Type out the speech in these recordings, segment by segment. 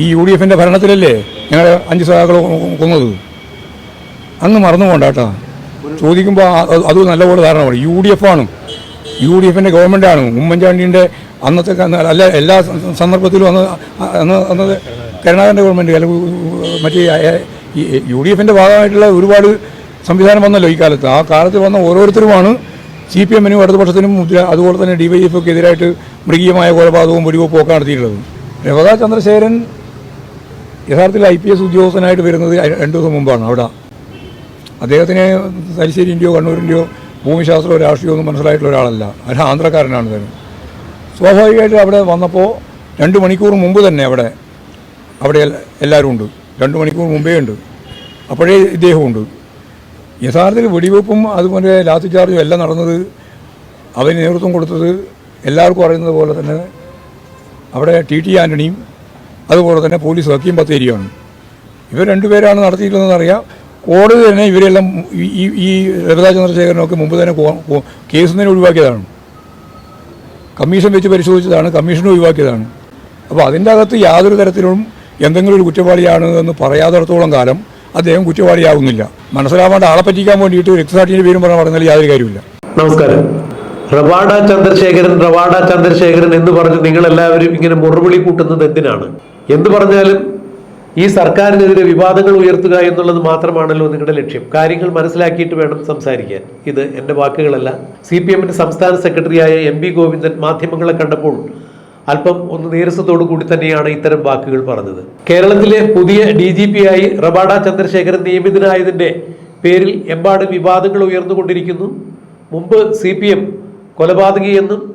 ഈ U D എഫിന്റെ ഭരണത്തിലല്ലേ ഞങ്ങളെ അഞ്ച് സഹാക്കൾ കൊന്നത്? അന്ന് മറന്നു പോകണ്ട ചോദിക്കുമ്പോൾ അത് നല്ലപോലെ ധാരണമാണ് യു ഡി എഫ് ആണ് യു ഡി എഫിന്റെ ഗവൺമെന്റാണ് ഉമ്മൻചാണ്ടിന്റെ അന്നത്തെ അല്ല എല്ലാ സന്ദർഭത്തിലും അന്ന് അന്ന് അന്നത് കരുണാകരന്റെ ഗവൺമെന്റ് അല്ല മറ്റേ യു ഡി എഫിന്റെ ഭാഗമായിട്ടുള്ള ഒരുപാട് സംവിധാനം വന്നല്ലോ ഈ കാലത്ത്. ആ കാലത്ത് വന്ന ഓരോരുത്തരുമാണ് സി പി എമ്മിനും ഇടതുപക്ഷത്തിനും അതുപോലെ തന്നെ ഡി വൈ എഫ് ഒക്കെ എതിരായിട്ട് മൃഗീയമായ കൊലപാതകവും വെടിവെപ്പും ഒക്കെ നടത്തിയിട്ടുള്ളത്. രവതാ ചന്ദ്രശേഖരൻ യഥാർത്ഥത്തിൽ ഐ പി എസ് ഉദ്യോഗസ്ഥനായിട്ട് വരുന്നത് രണ്ട് ദിവസം മുമ്പാണ് അവിടെ. അദ്ദേഹത്തിന് തലശ്ശേരിന്റെയോ കണ്ണൂരിന്റെയോ ഭൂമിശാസ്ത്രമോ രാഷ്ട്രീയമോ ഒന്നും മനസ്സിലായിട്ടുള്ള ഒരാളല്ല. ഒരു ആന്ധ്രക്കാരനാണ് തന്നെ സ്വാഭാവികമായിട്ട് അവിടെ വന്നപ്പോൾ രണ്ട് മണിക്കൂർ മുമ്പ് തന്നെ അവിടെ അവിടെ എല്ലാവരും ഉണ്ട്. രണ്ട് മണിക്കൂർ മുമ്പേ ഉണ്ട്. അപ്പോഴേ ഇദ്ദേഹമുണ്ട് യഥാർത്ഥത്തിൽ വെടിവെപ്പും അതുപോലെ ലാത്തി ചാർജും എല്ലാം നടന്നത് അവന് നേതൃത്വം കൊടുത്തത് എല്ലാവർക്കും അറിയുന്നത് പോലെ തന്നെ അവിടെ ടി ടി ആന്റണിയും അതുപോലെ തന്നെ പോലീസ് വക്കീം ബത്തേരിയാണ് ഇവർ രണ്ടുപേരാണ് നടത്തിയിട്ടുള്ളതെന്ന് അറിയാം കോടതി തന്നെ ഇവരെല്ലാം ഈ ഈ- രവിതാ ചന്ദ്രശേഖരനൊക്കെ മുമ്പ് തന്നെ കേസ് തന്നെ ഒഴിവാക്കിയതാണ്. കമ്മീഷൻ വെച്ച് പരിശോധിച്ചതാണ് കമ്മീഷൻ ഒഴിവാക്കിയതാണ്. അപ്പോൾ അതിന്റെ അകത്ത് യാതൊരു തരത്തിലും എന്തെങ്കിലും ഒരു കുറ്റവാളിയാണ് എന്ന് പറയാത്തിടത്തോളം കാലം അദ്ദേഹം കുറ്റവാളിയാവുന്നില്ല. മനസ്സിലാവാണ്ട് ആളെ പറ്റിക്കാൻ വേണ്ടിയിട്ട് രക്തസാക്ഷിയുടെ പേരും പറഞ്ഞാൽ പറഞ്ഞാൽ യാതൊരു കാര്യമില്ല നമസ്കാരം. റവാഡ ചന്ദ്രശേഖരൻ റവാഡ ചന്ദ്രശേഖരൻ എന്ന് പറഞ്ഞ് നിങ്ങൾ എല്ലാവരും ഇങ്ങനെ മുറവിളി കൂട്ടുന്നത് എന്തിനാണ്? എന്ത് പറഞ്ഞാലും ഈ സർക്കാരിനെതിരെ വിവാദങ്ങൾ ഉയർത്തുക എന്നുള്ളത് മാത്രമാണല്ലോ നിങ്ങളുടെ ലക്ഷ്യം. കാര്യങ്ങൾ മനസ്സിലാക്കിയിട്ട് വേണം സംസാരിക്കാൻ. ഇത് എന്റെ വാക്കുകളല്ല. സി പി എമ്മിന്റെ സംസ്ഥാന സെക്രട്ടറിയായ എം പി ഗോവിന്ദൻ മാധ്യമങ്ങളെ കണ്ടപ്പോൾ അല്പം ഒന്ന് നീരസത്തോടു കൂടി തന്നെയാണ് ഇത്തരം വാക്കുകൾ പറഞ്ഞത്. കേരളത്തിലെ പുതിയ ഡി ജി പി ആയി റബാഡ ചന്ദ്രശേഖരൻ നിയമിതനായതിന്റെ പേരിൽ എമ്പാട് വിവാദങ്ങൾ ഉയർന്നുകൊണ്ടിരിക്കുന്നു. മുമ്പ് സി പി എം കൊലപാതകിയെന്നും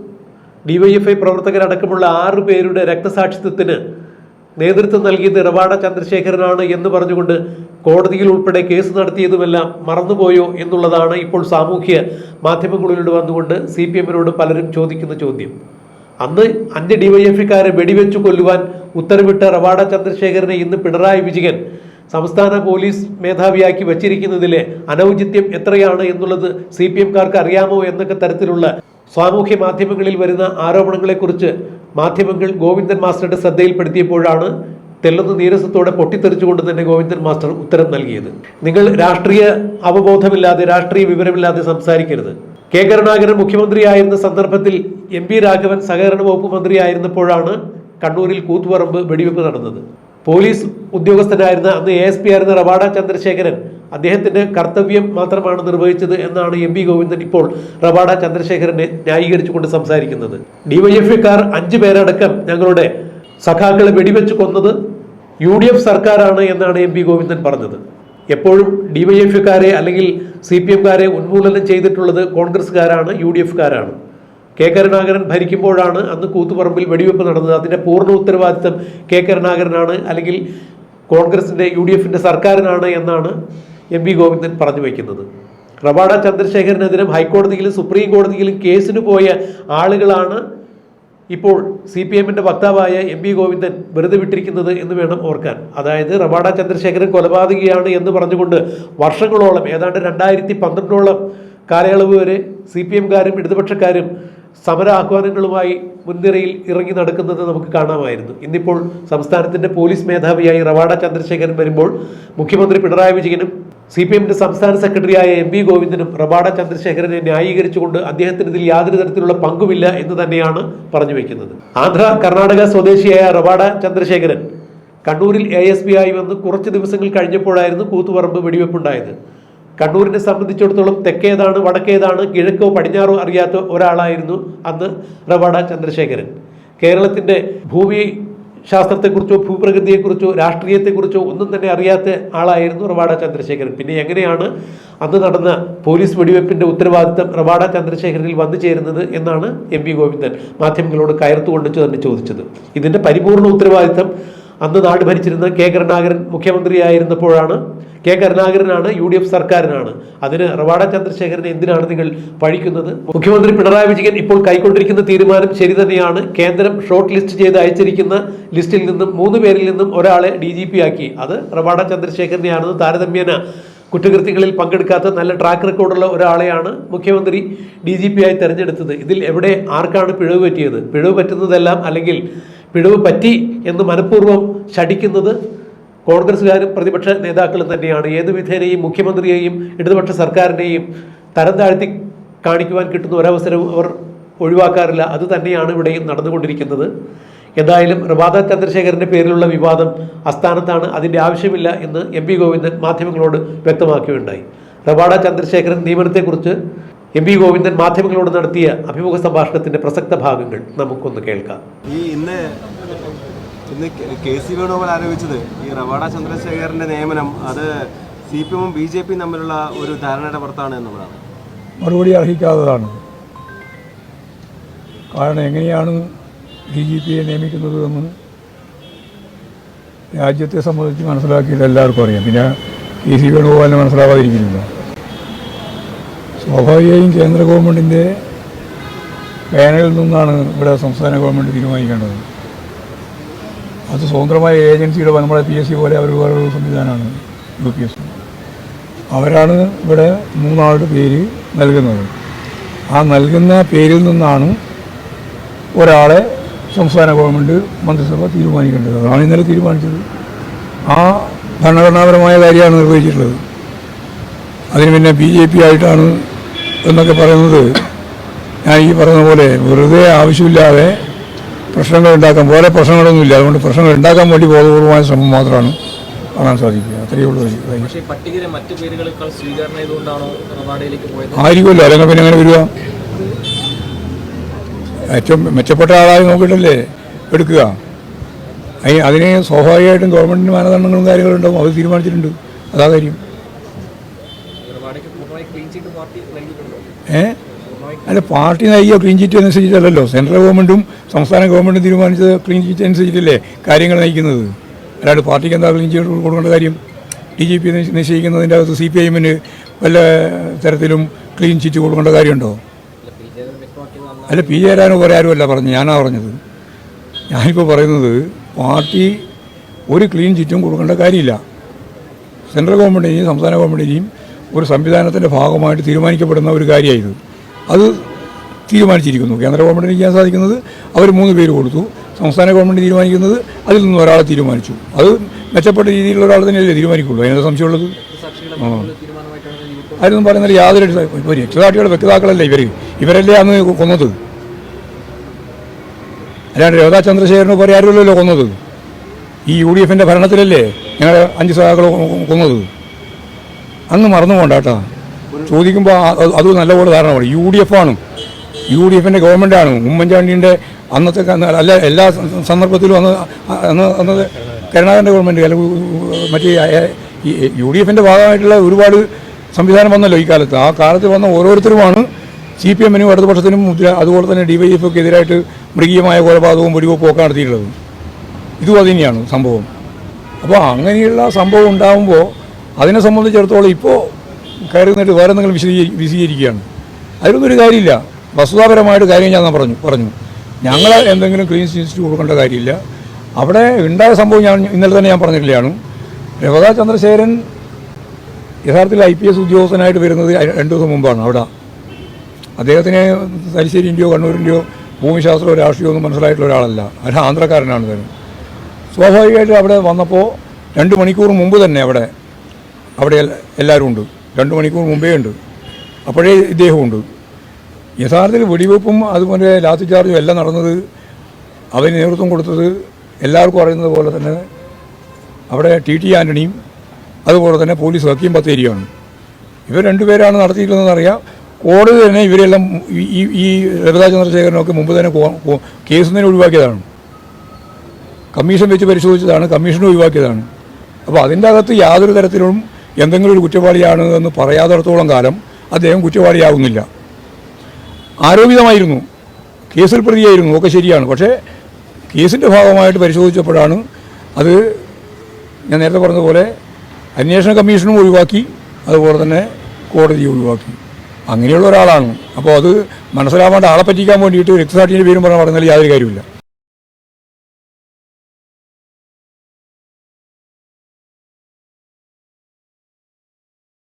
ഡിവൈഎഫ്ഐ പ്രവർത്തകരടക്കമുള്ള ആറു പേരുടെ രക്തസാക്ഷിത്വത്തിന് നേതൃത്വം നൽകിയത് ഇടപാട ചന്ദ്രശേഖരനാണ് എന്ന് പറഞ്ഞുകൊണ്ട് കോടതിയിൽ ഉൾപ്പെടെ കേസ് നടത്തിയതുമെല്ലാം മറന്നുപോയോ എന്നുള്ളതാണ് ഇപ്പോൾ സാമൂഹ്യ മാധ്യമങ്ങളിലൂടെ വന്നുകൊണ്ട് സി പി എമ്മിനോട് പലരും ചോദിക്കുന്ന ചോദ്യം. അന്ന് അഞ്ച് ഡിവൈഎഫ്ഐക്കാരെ വെടിവെച്ചു കൊല്ലുവാൻ ഉത്തരവിട്ട റവാഡ ചന്ദ്രശേഖരനെ ഇന്ന് പിണറായി വിജയൻ സംസ്ഥാന പോലീസ് മേധാവിയാക്കി വച്ചിരിക്കുന്നതിലെ അനൗചിത്യം എത്രയാണ് എന്നുള്ളത് സി പി എംകാർക്ക് അറിയാമോ എന്നൊക്കെ തരത്തിലുള്ള സാമൂഹ്യ മാധ്യമങ്ങളിൽ വരുന്ന ആരോപണങ്ങളെക്കുറിച്ച് മാധ്യമങ്ങൾ ഗോവിന്ദൻ മാസ്റ്ററുടെ ശ്രദ്ധയിൽപ്പെടുത്തിയപ്പോഴാണ് തെല്ലുന്ന നീരസത്തോടെ പൊട്ടിത്തെറിച്ചുകൊണ്ട് തന്നെ ഗോവിന്ദൻ മാസ്റ്റർ ഉത്തരം നൽകിയത്. നിങ്ങൾ രാഷ്ട്രീയ അവബോധമില്ലാതെ രാഷ്ട്രീയ വിവരമില്ലാതെ സംസാരിക്കരുത്. കെ കരുണാകരൻ മുഖ്യമന്ത്രിയായിരുന്ന സന്ദർഭത്തിൽ എം പി രാഘവൻ സഹകരണ വകുപ്പ് മന്ത്രിയായിരുന്നപ്പോഴാണ് കണ്ണൂരിൽ കൂത്തുപറമ്പ് വെടിവെപ്പ് നടന്നത്. പോലീസ് ഉദ്യോഗസ്ഥനായിരുന്ന അന്ന് എ എസ് പി ആയിരുന്ന റവാഡ ചന്ദ്രശേഖരൻ അദ്ദേഹത്തിന്റെ കർത്തവ്യം മാത്രമാണ് നിർവഹിച്ചത് എന്നാണ് എം പി ഗോവിന്ദൻ ഇപ്പോൾ റവാഡ ചന്ദ്രശേഖരനെ ന്യായീകരിച്ചുകൊണ്ട് സംസാരിക്കുന്നത്. ഡിവൈഎഫ്ഐക്കാർ അഞ്ചു പേരടക്കം ഞങ്ങളുടെ സഖാക്കളെ വെടിവെച്ച് കൊന്നത് യു ഡി എഫ് സർക്കാരാണ് എന്നാണ് എം പി ഗോവിന്ദൻ പറഞ്ഞത്. എപ്പോഴും ഡിവൈഎഫ്ഐക്കാരെ അല്ലെങ്കിൽ സി പി എംകാരെ ഉന്മൂലനം ചെയ്തിട്ടുള്ളത് കോൺഗ്രസ്സുകാരാണ് യു ഡി എഫുകാരാണ്. കെ കരുണാകരൻ ഭരിക്കുമ്പോഴാണ് അന്ന് കൂത്തുപറമ്പിൽ വെടിവെപ്പ് നടന്നത്. അതിന്റെ പൂർണ ഉത്തരവാദിത്തം കെ കരുണാകരനാണ് അല്ലെങ്കിൽ കോൺഗ്രസിന്റെ യു ഡി എഫിന്റെ സർക്കാരിനാണ് എന്നാണ് എം വി ഗോവിന്ദൻ പറഞ്ഞു വയ്ക്കുന്നത് റവാഡ ചന്ദ്രശേഖരനെതിരും ഹൈക്കോടതിയിലും സുപ്രീം കോടതിയിലും കേസിന് പോയ ആളുകളാണ് ഇപ്പോൾ സി പി എമ്മിന്റെ വക്താവായ എം വി ഗോവിന്ദൻ വെറുതെ വിട്ടിരിക്കുന്നത് എന്ന് വേണം ഓർക്കാൻ. അതായത് റവാഡ ചന്ദ്രശേഖരൻ കൊലപാതകയാണ് എന്ന് പറഞ്ഞുകൊണ്ട് വർഷങ്ങളോളം ഏതാണ്ട് രണ്ടായിരത്തി പന്ത്രണ്ടോളം കാലയളവ് വരെ സി പി എംകാരും ഇടതുപക്ഷക്കാരും സമര ആഹ്വാനങ്ങളുമായി മുൻനിരയിൽ ഇറങ്ങി നടക്കുന്നത് നമുക്ക് കാണാമായിരുന്നു. ഇന്നിപ്പോൾ സംസ്ഥാനത്തിന്റെ പോലീസ് മേധാവിയായി റവാഡ ചന്ദ്രശേഖരൻ വരുമ്പോൾ മുഖ്യമന്ത്രി പിണറായി വിജയനും സി പി എമ്മിന്റെ സംസ്ഥാന സെക്രട്ടറിയായ എം വി ഗോവിന്ദനും റബാഡ ചന്ദ്രശേഖരനെ ന്യായീകരിച്ചുകൊണ്ട് അദ്ദേഹത്തിന് ഇതിൽ യാതൊരു തരത്തിലുള്ള പങ്കുമില്ല എന്ന് തന്നെയാണ് പറഞ്ഞു വെക്കുന്നത്. ആന്ധ്ര കർണാടക സ്വദേശിയായ റബാഡ ചന്ദ്രശേഖരൻ കണ്ണൂരിൽ എ എസ് പി ആയി വന്ന് കുറച്ച് ദിവസങ്ങൾ കഴിഞ്ഞപ്പോഴായിരുന്നു കൂത്തുപറമ്പ് വെടിവെപ്പുണ്ടായത്. കണ്ണൂരിനെ സംബന്ധിച്ചിടത്തോളം തെക്കേതാണ് വടക്കേതാണ് കിഴക്കോ പടിഞ്ഞാറോ അറിയാത്ത ഒരാളായിരുന്നു അന്ന് റവാഡ ചന്ദ്രശേഖരൻ. കേരളത്തിന്റെ ഭൂമി ശാസ്ത്രത്തെക്കുറിച്ചോ ഭൂപ്രകൃതിയെക്കുറിച്ചോ രാഷ്ട്രീയത്തെക്കുറിച്ചോ ഒന്നും തന്നെ അറിയാത്ത ആളായിരുന്നു റവാഡ ചന്ദ്രശേഖരൻ. പിന്നെ എങ്ങനെയാണ് അന്ന് നടന്ന പോലീസ് വെടിവെപ്പിന്റെ ഉത്തരവാദിത്തം റവാഡ ചന്ദ്രശേഖരനിൽ വന്നു ചേരുന്നത് എന്നാണ് എം പി ഗോവിന്ദൻ മാധ്യമങ്ങളോട് കയർത്തുകൊണ്ട് തന്നെ ചോദിച്ചത്. ഇതിന്റെ പരിപൂർണ ഉത്തരവാദിത്തം അന്ന് നാട് ഭരിച്ചിരുന്ന കെ കരുണാകരൻ മുഖ്യമന്ത്രിയായിരുന്നപ്പോഴാണ് കെ കരുണാകരനാണ് യു ഡി എഫ് സർക്കാരിനാണ്. അതിന് റവാഡ ചന്ദ്രശേഖരനെ എന്തിനാണ് നിങ്ങൾ പഴിക്കുന്നത് മുഖ്യമന്ത്രി പിണറായി വിജയൻ ഇപ്പോൾ കൈക്കൊണ്ടിരിക്കുന്ന തീരുമാനം ശരി തന്നെയാണ്. കേന്ദ്രം ഷോർട്ട് ലിസ്റ്റ് ചെയ്ത് അയച്ചിരിക്കുന്ന ലിസ്റ്റിൽ നിന്നും മൂന്ന് പേരിൽ നിന്നും ഒരാളെ ഡി ജി പി ആക്കി. അത് റവാഡ ചന്ദ്രശേഖരനെയാണെന്ന് താരതമ്യേന കുറ്റകൃത്യങ്ങളിൽ പങ്കെടുക്കാത്ത നല്ല ട്രാക്ക് റെക്കോർഡുള്ള ഒരാളെയാണ് മുഖ്യമന്ത്രി ഡി ജി പി ആയി തെരഞ്ഞെടുത്തത്. ഇതിൽ എവിടെ ആർക്കാണ് പിഴവ് പറ്റിയത്? പിഴവ് പറ്റുന്നതെല്ലാം അല്ലെങ്കിൽ പിഴവ് പറ്റി എന്ന് മനഃപൂർവം ശടിക്കുന്നത് കോൺഗ്രസ്സുകാരും പ്രതിപക്ഷ നേതാക്കളും തന്നെയാണ്. ഏത് വിധേനയും മുഖ്യമന്ത്രിയെയും ഇടതുപക്ഷ സർക്കാരിനെയും തരം താഴ്ത്തി കാണിക്കുവാൻ കിട്ടുന്ന ഒരവസരവും അവർ ഒഴിവാക്കാറില്ല. അത് തന്നെയാണ് ഇവിടെയും നടന്നുകൊണ്ടിരിക്കുന്നത്. എന്തായാലും റബാദ ചന്ദ്രശേഖരന്റെ പേരിലുള്ള വിവാദം അസ്ഥാനത്താണ്. അതിന്റെ ആവശ്യമില്ല എന്ന് എം പി ഗോവിന്ദൻ മാധ്യമങ്ങളോട് വ്യക്തമാക്കുകയുണ്ടായി. റബാഡ ചന്ദ്രശേഖരൻ നിയമനത്തെക്കുറിച്ച് എം പി ഗോവിന്ദൻ മാധ്യമങ്ങളോട് നടത്തിയ അഭിമുഖ സംഭാഷണത്തിന്റെ പ്രസക്ത ഭാഗങ്ങൾ നമുക്കൊന്ന് കേൾക്കാം. ഈ ഇന്ന് ഇന്ന് കെ സി വേണുഗോപാൽ ആരോപിച്ചത് ഈ റവാഡ ചന്ദ്രശേഖരന്റെ നിയമനം അത് സി പി എമ്മും ബി ജെ പിയും തമ്മിലുള്ള ഒരു ധാരണയുടെ പുറത്താണ് എന്നുള്ളതാണ്. മറുപടി അർഹിക്കാത്തതാണ്. കാരണം എങ്ങനെയാണ് ഡി ജി പിയെ നിയമിക്കുന്നത് എന്ന് രാജ്യത്തെ സംബന്ധിച്ച് മനസ്സിലാക്കിയിട്ട് എല്ലാവർക്കും അറിയാം. പിന്നെ കെ സി വേണുഗോപാലിന് മനസ്സിലാവാതിരിക്കുന്നില്ല. സ്വാഭാവികമായും കേന്ദ്ര ഗവൺമെന്റിന്റെ പാനലിൽ നിന്നാണ് ഇവിടെ സംസ്ഥാന ഗവൺമെന്റ് തീരുമാനിക്കേണ്ടത്. അത് സ്വതന്ത്രമായ ഏജൻസിയുടെ നമ്മുടെ പി എസ് സി പോലെ അവർ വേറൊരു സംവിധാനമാണ് യു പി എസ് അവരാണ് ഇവിടെ മൂന്നാളുടെ പേര് നൽകുന്നത്. ആ നൽകുന്ന പേരിൽ നിന്നാണ് ഒരാളെ സംസ്ഥാന ഗവൺമെന്റ് മന്ത്രിസഭ തീരുമാനിക്കേണ്ടത്. അതാണ് ഇന്നലെ തീരുമാനിച്ചത്. ആ ഭരണഘടനാപരമായ കാര്യമാണ് നിർവഹിച്ചിട്ടുള്ളത്. അതിന് പിന്നെ ബി ജെ പി ആയിട്ടാണ് എന്നൊക്കെ പറയുന്നത് ഞാൻ ഈ പറയുന്ന പോലെ വെറുതെ ആവശ്യമില്ലാതെ പ്രശ്നങ്ങൾ ഉണ്ടാക്കാൻ വേറെ പ്രശ്നങ്ങളൊന്നുമില്ല അതുകൊണ്ട് പ്രശ്നങ്ങൾ ഉണ്ടാക്കാൻ വേണ്ടി ബോധപൂർവമായ ശ്രമം മാത്രമാണ് കാണാൻ സാധിക്കുക. അത്രയേ ഉള്ളൂ. ആയിരിക്കുമല്ലോ. അല്ലെങ്കിൽ പിന്നെ എങ്ങനെ വരിക? ഏറ്റവും മെച്ചപ്പെട്ട ആളായി നോക്കിയിട്ടല്ലേ എടുക്കുക. അതിന് സ്വാഭാവികമായിട്ടും ഗവൺമെന്റിന് മാനദണ്ഡങ്ങളും കാര്യങ്ങളും ഉണ്ടാവും. അത് തീരുമാനിച്ചിട്ടുണ്ട്. അതാ കാര്യം. റവാഡയ്ക്ക് പൂർണമായി ക്ലീൻ ചീറ്റ് പാർട്ടി നൽകിയിട്ടുണ്ടോ ഏ? അല്ല പാർട്ടി നൽകിയ ക്ലീൻ ചിറ്റ് അനുസരിച്ചല്ലല്ലോ സെൻട്രൽ ഗവൺമെന്റും സംസ്ഥാന ഗവൺമെന്റും തീരുമാനിച്ചത് ക്ലീൻ ചിറ്റ് അനുസരിച്ചിട്ടല്ലേ കാര്യങ്ങൾ നയിക്കുന്നത്? അല്ലാണ്ട് പാർട്ടിക്ക് എന്താ ക്ലീൻ ചിറ്റ് കൊടുക്കേണ്ട കാര്യം? ഡി ജി പി നിശ്ചയിക്കുന്നതിന്റെ അകത്ത് സി പി ഐ എമ്മിന് പല തരത്തിലും ക്ലീൻ ചിറ്റ് കൊടുക്കേണ്ട കാര്യമുണ്ടോ? അല്ല പി ജെ വ്യക്തമാക്കിയത് നന്നായി അല്ല പി ജയരാനോ വേറെ ആരുമല്ല പറഞ്ഞു ഞാനാ പറഞ്ഞത്. ഞാനിപ്പോൾ പറയുന്നത് പാർട്ടി ഒരു ക്ലീൻ ചിറ്റും കൊടുക്കേണ്ട കാര്യമില്ല. സെൻട്രൽ ഗവൺമെന്റിനെയും സംസ്ഥാന ഗവൺമെന്റിനെയും ഒരു സംവിധാനത്തിന്റെ ഭാഗമായിട്ട് തീരുമാനിക്കപ്പെടുന്ന ഒരു കാര്യമായത് അത് തീരുമാനിച്ചിരിക്കുന്നു. കേന്ദ്ര ഗവൺമെന്റിന് ചെയ്യാൻ സാധിക്കുന്നത് അവർ മൂന്ന് പേര് കൊടുത്തു. സംസ്ഥാന ഗവൺമെന്റ് തീരുമാനിക്കുന്നത് അതിൽ നിന്ന് ഒരാളെ തീരുമാനിച്ചു. അത് മെച്ചപ്പെട്ട രീതിയിലുള്ള ഒരാൾ തന്നെയല്ലേ തീരുമാനിക്കുള്ളൂ. അതിനെന്താ സംശയമുള്ളത്? സാക്ഷികളെ പറയുന്നില്ല. യാതൊരു ഒരു രക്ഷിതാക്കളുടെ വ്യക്താക്കളല്ലേ ഇവർ ഇവരല്ലേ അന്ന് കൊന്നത്? അല്ലാണ്ട് രവതാ ചന്ദ്രശേഖരന് പോലെ കൊന്നത്? ഈ യു ഡി എഫിന്റെ ഭരണത്തിലല്ലേ ഞങ്ങളുടെ അഞ്ച് സഹാക്കൾ കൊന്നത്? അന്ന് മറന്നു പോകണ്ട കേട്ടോ ചോദിക്കുമ്പോൾ അത് നല്ലപോലെ ധാരണമാണ് യു ഡി എഫ് ആണ് യു ഡി എഫിന്റെ ഗവൺമെന്റാണ് ഉമ്മൻചാണ്ടിന്റെ അന്നത്തെ അല്ല എല്ലാ സന്ദർഭത്തിലും അന്ന് അന്ന് അന്നത് കരുണാകരന്റെ ഗവൺമെന്റ് അല്ലെങ്കിൽ മറ്റേ യു ഡി എഫിന്റെ ഭാഗമായിട്ടുള്ള ഒരുപാട് സംവിധാനം വന്നല്ലോ ഈ കാലത്ത്. ആ കാലത്ത് വന്ന ഓരോരുത്തരുമാണ് സി പി എമ്മിനും ഇടതുപക്ഷത്തിനും മുദ്ര അതുപോലെ തന്നെ ഡി വൈ എഫ് എതിരായിട്ട് മൃഗീയമായ കൊലപാതകവും വെടിവെപ്പും ഒക്കെ നടത്തിയിട്ടുള്ളത്. ഇതും അതുതന്നെയാണ് സംഭവം. അപ്പോൾ അങ്ങനെയുള്ള സംഭവം ഉണ്ടാകുമ്പോൾ അതിനെ സംബന്ധിച്ചിടത്തോളം ഇപ്പോൾ കയറി നിന്നിട്ട് വേറെ എന്തെങ്കിലും വിശദീകരി വിശദീകരിക്കുകയാണ്. ഒരു കാര്യമില്ല. വസ്തുതാപരമായിട്ട് കാര്യം ഞാൻ പറഞ്ഞു പറഞ്ഞു. ഞങ്ങൾ എന്തെങ്കിലും ക്ലീൻ ചിറ്റ് കൊടുക്കേണ്ട കാര്യമില്ല. അവിടെ ഉണ്ടായ സംഭവം ഞാൻ ഇന്നലെ തന്നെ ഞാൻ പറഞ്ഞിട്ടില്ലാണ്. രവതാ ചന്ദ്രശേഖരൻ യഥാർത്ഥത്തിൽ ഐ പി എസ് ഉദ്യോഗസ്ഥനായിട്ട് വരുന്നത് രണ്ട് ദിവസം മുമ്പാണ് അവിടെ. അദ്ദേഹത്തിന് തലശ്ശേരിന്റെയോ കണ്ണൂരിന്റെയോ ഭൂമിശാസ്ത്രമോ രാഷ്ട്രീയമോ ഒന്നും മനസ്സിലായിട്ടുള്ള ഒരാളല്ല. അവരാന്ധ്രക്കാരനാണ് ആന്ധ്രക്കാരനാണ് തന്നെ സ്വാഭാവികമായിട്ട് അവിടെ വന്നപ്പോൾ രണ്ട് മണിക്കൂർ മുമ്പ് തന്നെ അവിടെ അവിടെ എല്ല- എല്ലാവരും ഉണ്ട് രണ്ട് മണിക്കൂർ മുമ്പേ ഉണ്ട്. അപ്പോഴേ ഇദ്ദേഹമുണ്ട്. യഥാർത്ഥത്തിൽ വെടിവെപ്പും അതുപോലെ ലാത്തി ചാർജും എല്ലാം നടന്നത് അവന് നേതൃത്വം കൊടുത്തത് എല്ലാവർക്കും അറിയുന്നത് പോലെ തന്നെ അവിടെ ടി ടി ആന്റണിയും അതുപോലെ തന്നെ പോലീസ് ഹക്കിയും ബത്തേരിയാണ് ഇവർ രണ്ടുപേരാണ് നടത്തിയിട്ടുള്ളതെന്നറിയാം കോടതി തന്നെ ഇവരെല്ലാം ഈ- ഈ ലളിതാ ചന്ദ്രശേഖരനൊക്കെ മുമ്പ് തന്നെ കേസ് തന്നെ ഒഴിവാക്കിയതാണ്. കമ്മീഷൻ വെച്ച് പരിശോധിച്ചതാണ് കമ്മീഷൻ ഒഴിവാക്കിയതാണ്. അപ്പോൾ അതിന്റെ അകത്ത് യാതൊരു തരത്തിലും എന്തെങ്കിലും ഒരു കുറ്റവാളിയാണ് എന്ന് പറയാത്തിടത്തോളം കാലം അദ്ദേഹം കുറ്റവാളിയാവുന്നില്ല. ആരോപിതമായിരുന്നു. കേസിൽ പ്രതിയായിരുന്നു. ഒക്കെ ശരിയാണ്. പക്ഷേ കേസിന്റെ ഭാഗമായിട്ട് പരിശോധിച്ചപ്പോഴാണ് അത് ഞാൻ നേരത്തെ പറഞ്ഞതുപോലെ അന്വേഷണ കമ്മീഷനും ഒഴിവാക്കി അതുപോലെ തന്നെ കോടതി ഒഴിവാക്കി. അങ്ങനെയുള്ള ഒരാളാണ്. അപ്പോൾ അത് മനസ്സിലാവാണ്ട് ആളെ പറ്റിക്കാൻ വേണ്ടിയിട്ട് രക്തസാക്ഷിന്റെ പേരും പറഞ്ഞാൽ പറഞ്ഞാൽ യാതൊരു കാര്യമില്ല